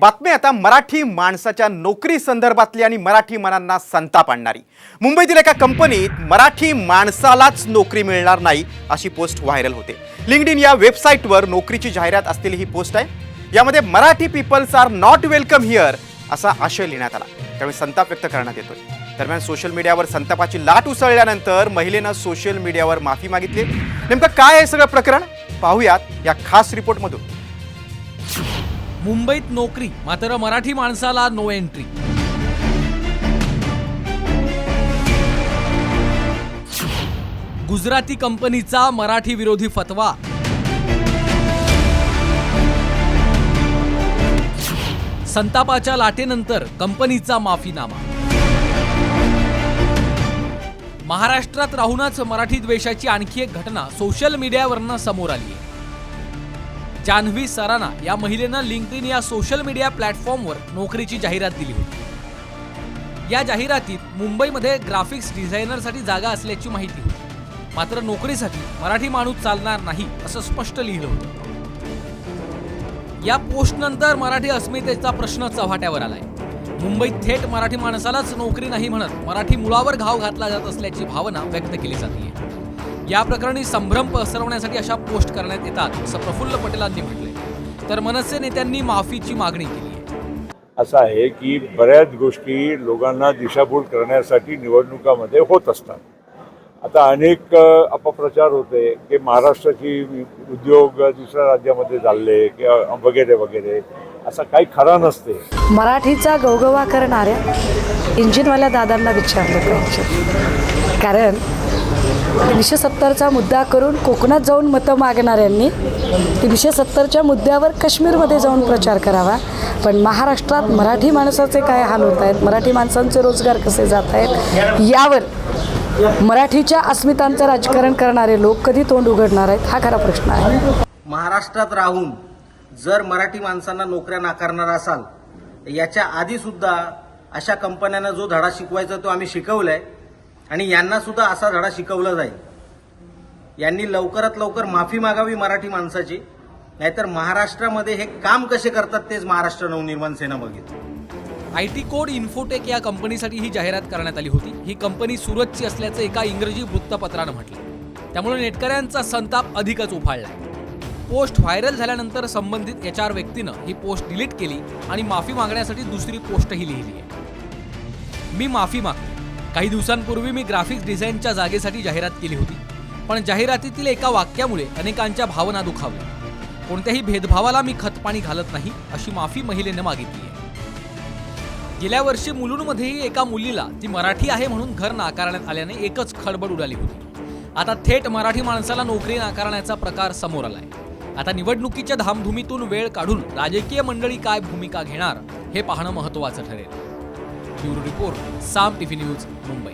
बातमी आता मराठी माणसाच्या नोकरी संदर्भातली आणि मराठी मनांना संताप आणणारी. मुंबईतील एका कंपनीत मराठी माणसालाच नोकरी मिळणार नाही अशी पोस्ट व्हायरल होते. लिंकड इन या वेबसाईटवर नोकरीची जाहिरात असलेली ही पोस्ट आहे. यामध्ये Marathi peoples are not welcome here असा आशय लिहिण्यात आला. त्यामुळे संताप व्यक्त करण्यात येतोय. दरम्यान सोशल मीडियावर संतापाची लाट उसळल्यानंतर महिलेनं सोशल मीडियावर माफी मागितली. नेमकं काय आहे सगळं प्रकरण? पाहूयात या खास रिपोर्टमधून. मुंबईत नोकरी मात्र मराठी माणसाला नो एंट्री गुजराती कंपनीचा मराठी विरोधी फतवा. संतापाच्या लाटेनंतर कंपनीचा माफीनामा. महाराष्ट्रात राहूनच मराठी द्वेषाची आणखी एक घटना सोशल मीडियावरनं समोर आली आहे जान्हवी सराना या महिलेनं लिंक्डइन या सोशल मीडिया प्लॅटफॉर्मवर नोकरीची जाहिरात दिली होती. या जाहिरातीत मुंबईमध्ये ग्राफिक्स डिझायनरसाठी जागा असल्याची माहिती होती. मात्र नोकरीसाठी मराठी माणूस चालणार नाही असं स्पष्ट लिहिलं होतं. या पोस्टनंतर मराठी अस्मितेचा प्रश्न चव्हाट्यावर आलाय. मुंबईत थेट मराठी माणसालाच नोकरी नाही म्हणत मराठी मुळावर घाव घातला जात असल्याची भावना व्यक्त केली जाते या प्रकरणी संभ्रम पसरवण्यासाठी अशा पोस्ट करण्यात येतात असं प्रफुल्ल पटेलांनी म्हटलंय. तर मनसे नेत्यांनी माफीची मागणी केली असं आहे की बऱ्याच गोष्टी लोकांना दिशाभूल करण्यासाठी निवडणुकामध्ये होत असतात. आता अनेक अपप्रचार होते की महाराष्ट्राची उद्योग दुसऱ्या राज्यामध्ये चालले किंवा वगैरे वगैरे. असं काही खरं नसते. मराठीचा गवगवा करणाऱ्या इंजिनवाल्या दादांना विचारलं पाहिजे. कारण तीनशे सत्तरचा मुद्दा करून कोकणात जाऊन मतं मागणाऱ्यांनी तीनशे सत्तरच्या मुद्द्यावर काश्मीरमध्ये जाऊन प्रचार करावा. पण महाराष्ट्रात मराठी माणसाचे काय हाल होत आहेत? मराठी माणसांचे रोजगार कसे जात आहेत? यावर मराठीच्या अस्मितांचं राजकारण करणारे लोक कधी तोंड उघडणार आहेत? हा खरा प्रश्न आहे. महाराष्ट्रात राहून जर मराठी माणसांना नोकऱ्या नाकारणार असाल तर याच्या आधी सुद्धा अशा कंपन्यांना जो धडा शिकवायचा तो आम्ही शिकवलाय आणि यांना सुद्धा असा धडा शिकवला जाईल. यांनी लवकरात लवकर माफी मागावी मराठी माणसाची नाहीतर महाराष्ट्रामध्ये हे काम कसे करतात तेच महाराष्ट्र नवनिर्माण सेना बघितलं आय टी कोड इन्फोटेक या कंपनीसाठी ही जाहिरात करण्यात आली होती. ही कंपनी सुरतची असल्याचं एका इंग्रजी वृत्तपत्रानं म्हटलं त्यामुळे नेटकऱ्यांचा संताप अधिकच उफाळला पोस्ट व्हायरल झाल्यानंतर संबंधित एच आर व्यक्तीनं ही पोस्ट डिलीट केली आणि माफी मागण्यासाठी दुसरी पोस्टही लिहिली आहे. मी माफी मागतो. काही दिवसांपूर्वी मी ग्राफिक्स डिझाईनच्या जागेसाठी जाहिरात केली होती पण जाहिरातीतील एका वाक्यामुळे अनेकांच्या भावना दुखावल्या. कोणत्याही भेदभावाला मी खतपाणी घालत नाही अशी माफी महिलेनं मागितली आहे. गेल्या वर्षी मुलुंडमध्येही एका मुलीला ती मराठी आहे म्हणून घर नाकारण्यात आल्याने एकच खळबळ उडाली होती. आता थेट मराठी माणसाला नोकरी नाकारण्याचा प्रकार समोर आलाय. आता निवडणुकीच्या धामधुमीतून वेळ काढून राजकीय मंडळी काय भूमिका घेणार हे पाहणं महत्त्वाचं ठरेल. Bureau report Saam TV news Mumbai.